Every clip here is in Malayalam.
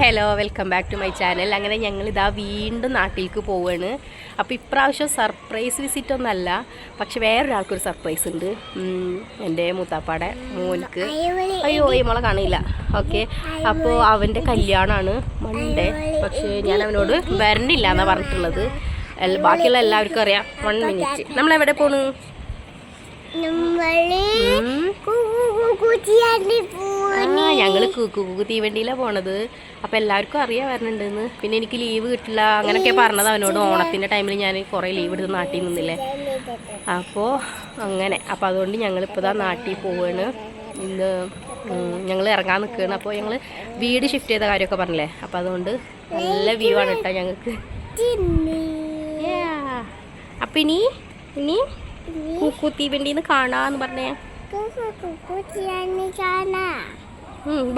Hello welcome back to my channel അങ്ങനെ ഞങ്ങൾ ഇതാ വീണ്ടും നാട്ടിലേക്ക് പോവാണ്. അപ്പോൾ ഇപ്രാവശ്യം സർപ്രൈസ് വിസിറ്റ് ഒന്നല്ല പക്ഷെ വേറൊരാൾക്കൊരു സർപ്രൈസ് ഉണ്ട്. എന്റെ മൂത്താപ്പാടെ മോനിക്ക് അയ്യോ ഈ മോളെ കാണില്ല. ഓക്കെ അപ്പോൾ അവന്റെ കല്യാണമാണ് മൺഡേ പക്ഷേ ഞാൻ അവനോട് വരണില്ല എന്നാണ് പറഞ്ഞിട്ടുള്ളത്. ബാക്കിയുള്ള എല്ലാവർക്കും അറിയാം. വൺ മിനിറ്റ് നമ്മൾ എവിടെ പോണു ആ ഞങ്ങൾ കുക്കു തീവണ്ടിയിലാണ് പോണത് അപ്പോൾ എല്ലാവർക്കും അറിയാൻ വരണുണ്ടെന്ന് പിന്നെ എനിക്ക് ലീവ് കിട്ടില്ല അങ്ങനെയൊക്കെ പറഞ്ഞത് അവനോട് ഓണത്തിന്റെ ടൈമിൽ ഞാൻ കുറേ ലീവ് എടുത്ത് നാട്ടിൽ നിന്നില്ലേ അപ്പോൾ അങ്ങനെ അപ്പോൾ അതുകൊണ്ട് ഞങ്ങളിപ്പോൾ ദാ നാട്ടിൽ പോവാണ് ഇന്ന് ഞങ്ങൾ ഇറങ്ങാൻ നിൽക്കുകയാണ് അപ്പോൾ ഞങ്ങൾ വീട് ഷിഫ്റ്റ് ചെയ്ത കാര്യമൊക്കെ പറഞ്ഞില്ലേ അപ്പോൾ അതുകൊണ്ട് നല്ല വ്യൂ ആണ് കേട്ടോ ഞങ്ങൾക്ക് അപ്പം ഇനി ഇനി കുക്കു തീവണ്ടിന്ന് കാണാന്ന് പറഞ്ഞേ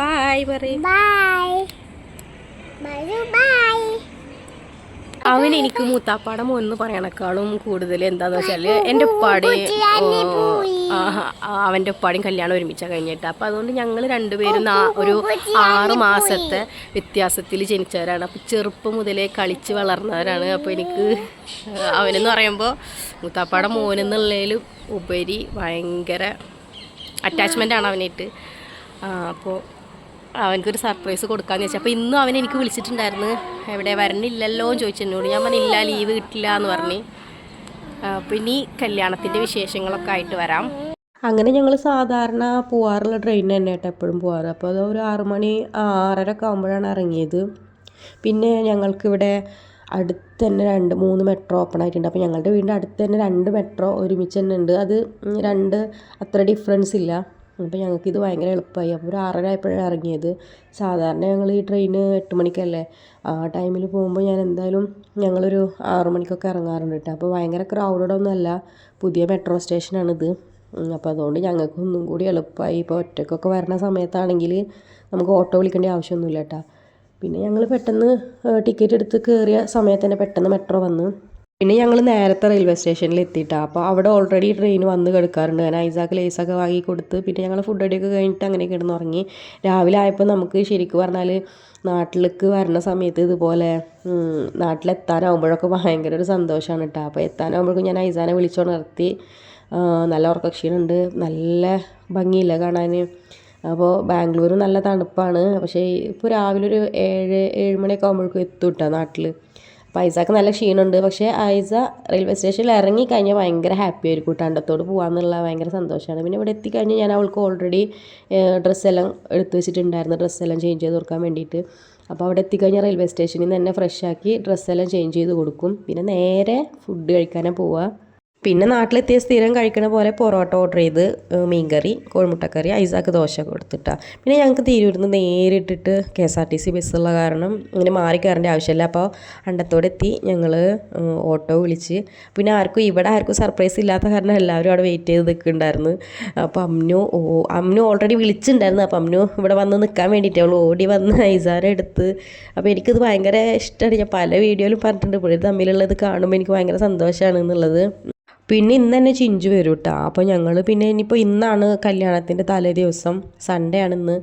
ബായ് പറയും അവൻ എനിക്ക് മൂത്താപ്പാടെ മോനെന്ന് പറയണേക്കാളും കൂടുതൽ എന്താന്ന് വെച്ചാൽ എന്റെ ഉപ്പാടെ അവന്റെ ഉപ്പാടെയും കല്യാണം ഒരുമിച്ചാണ് കഴിഞ്ഞിട്ട്. അപ്പോൾ അതുകൊണ്ട് ഞങ്ങൾ രണ്ടുപേരും ഒരു ആറ് മാസത്തെ വ്യത്യാസത്തിൽ ജനിച്ചവരാണ്. അപ്പോൾ ചെറുപ്പം മുതലേ കളിച്ച് വളർന്നവരാണ്. അപ്പോൾ എനിക്ക് അവനെന്ന് പറയുമ്പോൾ മൂത്താപ്പാടെ മോനെന്നുള്ളതിൽ ഉപരി ഭയങ്കര അറ്റാച്ച്മെന്റ് ആണ് അവനായിട്ട് അപ്പോൾ അവനക്കൊരു സർപ്രൈസ് കൊടുക്കാന്ന് വെച്ചാൽ അപ്പോൾ ഇന്നും അവൻ എനിക്ക് വിളിച്ചിട്ടുണ്ടായിരുന്നു. എവിടെ വരണില്ലല്ലോ എന്ന് ചോദിച്ചു എന്നോട്. ഞാൻ പറഞ്ഞില്ല ലീവ് കിട്ടില്ല എന്ന് പറഞ്ഞ്. അപ്പോൾ ഇനി കല്യാണത്തിന്റെ വിശേഷങ്ങളൊക്കെ ആയിട്ട് വരാം. അങ്ങനെ ഞങ്ങൾ സാധാരണ പോവാറുള്ള ട്രെയിൻ തന്നെ ആയിട്ട് എപ്പോഴും പോവാറ്. അപ്പോൾ അത് ഒരു ആറുമണി ആറര ഒക്കെ ആകുമ്പോഴാണ് ഇറങ്ങിയത്. പിന്നെ ഞങ്ങൾക്കിവിടെ അടുത്ത് തന്നെ രണ്ട് മൂന്ന് മെട്രോ ഓപ്പൺ ആയിട്ടുണ്ട്. അപ്പോൾ ഞങ്ങളുടെ വീടിന്റെ അടുത്ത് തന്നെ രണ്ട് മെട്രോ ഒരുമിച്ച് തന്നെ ഉണ്ട്. അത് രണ്ട് അത്ര ഡിഫറൻസ് ഇല്ല. അപ്പോൾ ഞങ്ങൾക്ക് ഇത് ഭയങ്കര എളുപ്പമായി അപ്പോൾ ഒരു ആറര ആയപ്പോഴാണ് ഇറങ്ങിയത്. സാധാരണ ഞങ്ങൾ ഈ ട്രെയിന് എട്ട് മണിക്കല്ലേ? ആ ടൈമിൽ പോകുമ്പോൾ ഞാൻ എന്തായാലും ഞങ്ങളൊരു ആറു മണിക്കൊക്കെ ഇറങ്ങാറുണ്ട് കേട്ടോ അപ്പോൾ ഭയങ്കര ക്രൗഡഡ് ഒന്നുമല്ല പുതിയ മെട്രോ സ്റ്റേഷനാണിത് അപ്പോൾ അതുകൊണ്ട് ഞങ്ങൾക്ക് ഒന്നും കൂടി എളുപ്പമായി ഇപ്പോൾ ഒറ്റയ്ക്കൊക്കെ വരുന്ന സമയത്താണെങ്കിൽ നമുക്ക് ഓട്ടോ വിളിക്കേണ്ട ആവശ്യമൊന്നുമില്ല കേട്ടോ പിന്നെ ഞങ്ങൾ പെട്ടെന്ന് ടിക്കറ്റ് എടുത്ത് കയറിയ സമയത്ത് തന്നെ പെട്ടെന്ന് മെട്രോ വന്ന്. പിന്നെ ഞങ്ങൾ നേരത്തെ റെയിൽവേ സ്റ്റേഷനിൽ എത്തിയിട്ടാണ് അപ്പോൾ അവിടെ ഓൾറെഡി ട്രെയിൻ വന്ന് കിടക്കാറുണ്ട്. ഞാൻ ഐസാക്ക് ലേസൊക്കെ വാങ്ങി കൊടുത്ത് പിന്നെ ഞങ്ങൾ ഫുഡ് അടിയൊക്കെ കഴിഞ്ഞിട്ട് അങ്ങനെ കിടന്ന് ഉറങ്ങി. രാവിലെ ആയപ്പോൾ നമുക്ക് ശരിക്കും പറഞ്ഞാൽ നാട്ടിലേക്ക് വരുന്ന സമയത്ത് ഇതുപോലെ നാട്ടിലെത്താനാവുമ്പോഴൊക്കെ ഭയങ്കര ഒരു സന്തോഷമാണ് കേട്ടോ അപ്പോൾ എത്താനാകുമ്പോഴേക്കും ഞാൻ ഐസാനെ വിളിച്ചുണർത്തി നല്ല ഉറക്കക്ഷീണുണ്ട്. നല്ല ഭംഗിയില്ല കാണാൻ അപ്പോൾ ബാംഗ്ലൂർ നല്ല തണുപ്പാണ്. പക്ഷേ ഇപ്പോൾ രാവിലെ ഒരു ഏഴ് ഏഴ് മണിയൊക്കെ ആകുമ്പോഴേക്കും എത്തും കേട്ടോ നാട്ടിൽ അപ്പോൾ ഐസാക്ക് നല്ല ക്ഷീണമുണ്ട് പക്ഷേ ഐസ റെയിൽവേ സ്റ്റേഷനിൽ ഇറങ്ങി കഴിഞ്ഞാൽ ഭയങ്കര ഹാപ്പി ആയിരിക്കും കണ്ടത്തോട് പോകാമെന്നുള്ള ഭയങ്കര സന്തോഷമാണ് പിന്നെ ഇവിടെ എത്തിക്കഴിഞ്ഞാൽ ഞാൻ അവൾക്ക് ഓൾറെഡി ഡ്രസ്സെല്ലാം എടുത്തു വെച്ചിട്ടുണ്ടായിരുന്നു. ഡ്രസ്സെല്ലാം ചേഞ്ച് ചെയ്ത് കൊടുക്കാൻ വേണ്ടിയിട്ട്. അപ്പോൾ അവിടെ എത്തിക്കഴിഞ്ഞാൽ റെയിൽവേ സ്റ്റേഷനിൽ നിന്ന് തന്നെ ഫ്രഷ് ആക്കി ഡ്രസ്സെല്ലാം ചേഞ്ച് ചെയ്ത് കൊടുക്കും. പിന്നെ നേരെ ഫുഡ് കഴിക്കാനാണ് പോവുക പിന്നെ നാട്ടിലെത്തിയ സ്ഥിരം കഴിക്കണ പോലെ പൊറോട്ട ഓർഡർ ചെയ്ത് മീൻകറി കോഴിമുട്ടക്കറി ഐസാക്ക് ദോശ കൊടുത്തിട്ടാ. പിന്നെ ഞങ്ങൾക്ക് തിരൂരിന്ന് നേരിട്ടിട്ട് K S R T C ബസ്സുള്ള കാരണം ഇങ്ങനെ മാറി കയറേണ്ട ആവശ്യമില്ല അപ്പോൾ അണ്ടത്തോടെ എത്തി ഞങ്ങൾ ഓട്ടോ വിളിച്ച്. പിന്നെ ആർക്കും ഇവിടെ ആർക്കും സർപ്രൈസ് ഇല്ലാത്ത കാരണം എല്ലാവരും അവിടെ വെയിറ്റ് ചെയ്ത് നിൽക്കുന്നുണ്ടായിരുന്നു. അപ്പോൾ അമ്നു ഓ അമ്നു ഓൾറെഡി വിളിച്ചിട്ടുണ്ടായിരുന്നു. അപ്പോൾ അമ്നു ഇവിടെ വന്ന് നിൽക്കാൻ വേണ്ടിയിട്ട് അവൾ ഓടി വന്ന് ഐസാരം എടുത്ത്. അപ്പോൾ എനിക്കിത് ഭയങ്കര ഇഷ്ടമാണ് ഞാൻ പല വീഡിയോയിലും പറഞ്ഞിട്ടുണ്ട്. ഇവിടെ തമ്മിലുള്ളത് കാണുമ്പോൾ എനിക്ക് ഭയങ്കര സന്തോഷമാണ് എന്നുള്ളത്. പിന്നെ ഇന്ന് തന്നെ ചിഞ്ചു വരും കേട്ടോ അപ്പോൾ ഞങ്ങൾ പിന്നെ ഇനിയിപ്പോൾ ഇന്നാണ് കല്യാണത്തിന്റെ തലേ ദിവസം. സൺഡേ ആണ് ഇന്ന്.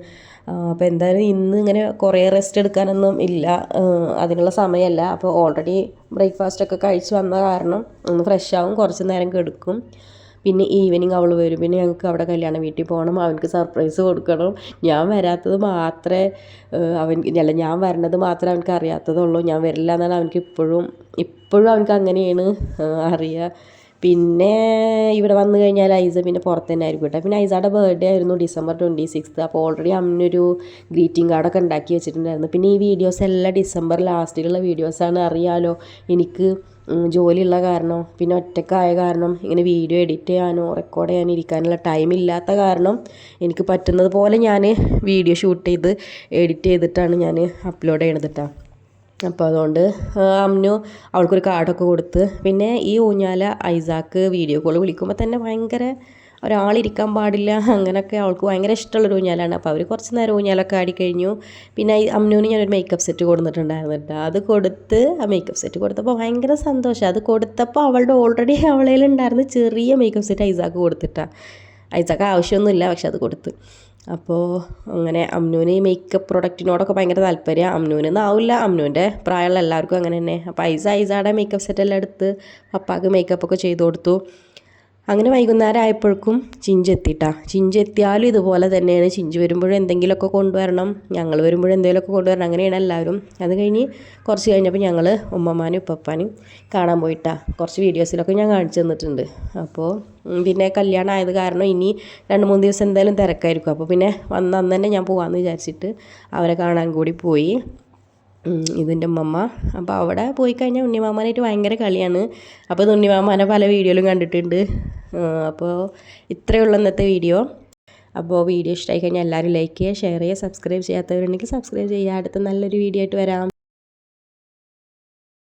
അപ്പോൾ എന്തായാലും ഇന്ന് ഇങ്ങനെ കുറേ റെസ്റ്റ് എടുക്കാനൊന്നും ഇല്ല. അതിനുള്ള സമയമല്ല അപ്പോൾ ഓൾറെഡി ബ്രേക്ക്ഫാസ്റ്റ് ഒക്കെ കഴിച്ച് വന്ന കാരണം ഒന്ന് ഫ്രഷ് ആവും കുറച്ച് നേരം കെടുക്കും. പിന്നെ ഈവനിങ് അവൾ വരും. പിന്നെ ഞങ്ങൾക്ക് അവിടെ കല്യാണ വീട്ടിൽ പോകണം. അവനക്ക് സർപ്രൈസ് കൊടുക്കണം. ഞാൻ വരാത്തത് മാത്രമേ അവൻ അല്ല ഞാൻ വരണത് മാത്രമേ അവനക്ക് അറിയാത്തതുള്ളൂ. ഞാൻ വരില്ല എന്നാണ് അവനക്ക് ഇപ്പോഴും ഇപ്പോഴും അവനക്ക് അങ്ങനെയാണ് അറിയുക പിന്നെ ഇവിടെ വന്നു കഴിഞ്ഞാൽ ഐസ പിന്നെ പുറത്ത് തന്നെ ആയിരിക്കും കേട്ടോ. പിന്നെ ഐസയുടെ ബർത്ത്ഡേ ആയിരുന്നു ഡിസംബർ ട്വന്റി സിക്സ്ത് അപ്പോൾ ഓൾറെഡി അമ്മനൊരു ഗ്രീറ്റിംഗ് കാർഡൊക്കെ ഉണ്ടാക്കി വെച്ചിട്ടുണ്ടായിരുന്നു. പിന്നെ ഈ വീഡിയോസ് എല്ലാം ഡിസംബർ ലാസ്റ്റിലുള്ള വീഡിയോസാണ് അറിയാലോ എനിക്ക് ജോലിയുള്ള കാരണം പിന്നെ ഒറ്റക്കായ കാരണം ഇങ്ങനെ വീഡിയോ എഡിറ്റ് ചെയ്യാനോ റെക്കോർഡ് ചെയ്യാനോ ഇരിക്കാനുള്ള ടൈം ഇല്ലാത്ത കാരണം എനിക്ക് പറ്റുന്നത് പോലെ ഞാൻ വീഡിയോ ഷൂട്ട് ചെയ്ത് എഡിറ്റ് ചെയ്തിട്ടാണ് ഞാൻ അപ്ലോഡ് ചെയ്യണത് കേട്ടോ അപ്പോൾ അതുകൊണ്ട് അമ്മു അവൾക്കൊരു കാർഡൊക്കെ കൊടുത്ത് പിന്നെ ഈ ഊഞ്ഞാല ഐസാക്ക് വീഡിയോ കോൾ വിളിക്കുമ്പോൾ തന്നെ ഭയങ്കര ഒരാളിരിക്കാൻ പാടില്ല അങ്ങനെയൊക്കെ അവൾക്ക് ഭയങ്കര ഇഷ്ടമുള്ളൊരു ഊഞ്ഞാലാണ്. അപ്പോൾ അവർ കുറച്ച് നേരം ഊഞ്ഞാലൊക്കെ ആടിക്കഴിഞ്ഞു. പിന്നെ അമ്മുവിന് ഞാനൊരു മേക്കപ്പ് സെറ്റ് കൊടുത്തിട്ടുണ്ടായിരുന്നു കേട്ടോ. അത് കൊടുത്ത് ആ മേക്കപ്പ് സെറ്റ് കൊടുത്തപ്പോൾ ഭയങ്കര സന്തോഷം. അത് കൊടുത്തപ്പോൾ അവളുടെ ഓൾറെഡി അവളേലുണ്ടായിരുന്ന ചെറിയ മേക്കപ്പ് സെറ്റ് ഐസാക്ക് കൊടുത്തിട്ടാണ് ഐസാക്ക് ആവശ്യമൊന്നുമില്ല പക്ഷെ അത് കൊടുത്ത്. അപ്പോൾ അങ്ങനെ അമ്നൂന് ഈ മേക്കപ്പ് പ്രൊഡക്റ്റിനോടൊക്കെ ഭയങ്കര താല്പര്യം. അമ്നൂനെന്ന് ആവില്ല. അമ്നൂന്റെ പ്രായമുള്ള എല്ലാവർക്കും അങ്ങനെ തന്നെ അപ്പോൾ ഐസ ഐസയുടെ മേക്കപ്പ് സെറ്റെല്ലാം എടുത്ത് പപ്പാക്ക് മേക്കപ്പൊക്കെ ചെയ്ത് കൊടുത്തു. അങ്ങനെ വൈകുന്നേരം ആയപ്പോഴേക്കും ചിഞ്ച് എത്തിട്ടാ ചിഞ്ച് എത്തിയാലും ഇതുപോലെ തന്നെയാണ്. ചിഞ്ച് വരുമ്പോഴും എന്തെങ്കിലുമൊക്കെ കൊണ്ടുവരണം. ഞങ്ങൾ വരുമ്പോഴും എന്തെങ്കിലുമൊക്കെ കൊണ്ടുവരണം. അങ്ങനെയാണ് എല്ലാവരും. അത് കഴിഞ്ഞ് കുറച്ച് കഴിഞ്ഞപ്പോൾ ഞങ്ങൾ ഉമ്മമാനും ഉപ്പപ്പാനും കാണാൻ പോയിട്ടാ. കുറച്ച് വീഡിയോസിലൊക്കെ ഞാൻ കാണിച്ചു തന്നിട്ടുണ്ട്. അപ്പോൾ പിന്നെ കല്യാണം ആയത് കാരണം ഇനി രണ്ട് മൂന്ന് ദിവസം എന്തായാലും തിരക്കായിരിക്കും. അപ്പോൾ പിന്നെ വന്ന അന്ന് തന്നെ ഞാൻ പോകാമെന്ന് വിചാരിച്ചിട്ട് അവരെ കാണാൻ കൂടി പോയി. ഇതിന്റെ ഉമ്മമ്മ. അപ്പോൾ അവിടെ പോയി കഴിഞ്ഞാൽ ഉണ്ണിമാമാനായിട്ട് ഭയങ്കര കളിയാണ്. അപ്പോൾ ഇത് ഉണ്ണിമാമാനെ പല വീഡിയോയിലും കണ്ടിട്ടുണ്ട്. അപ്പോൾ ഇത്രയേ ഉള്ളൂ ഇന്നത്തെ വീഡിയോ. അപ്പോൾ വീഡിയോ ഇഷ്ടമായി കഴിഞ്ഞാൽ എല്ലാവരും ലൈക്ക് ചെയ്യുക ഷെയർ ചെയ്യുക സബ്സ്ക്രൈബ് ചെയ്യാത്തവരുണ്ടെങ്കിൽ സബ്സ്ക്രൈബ് ചെയ്യുക. അടുത്ത നല്ലൊരു വീഡിയോ ആയിട്ട് വരാം.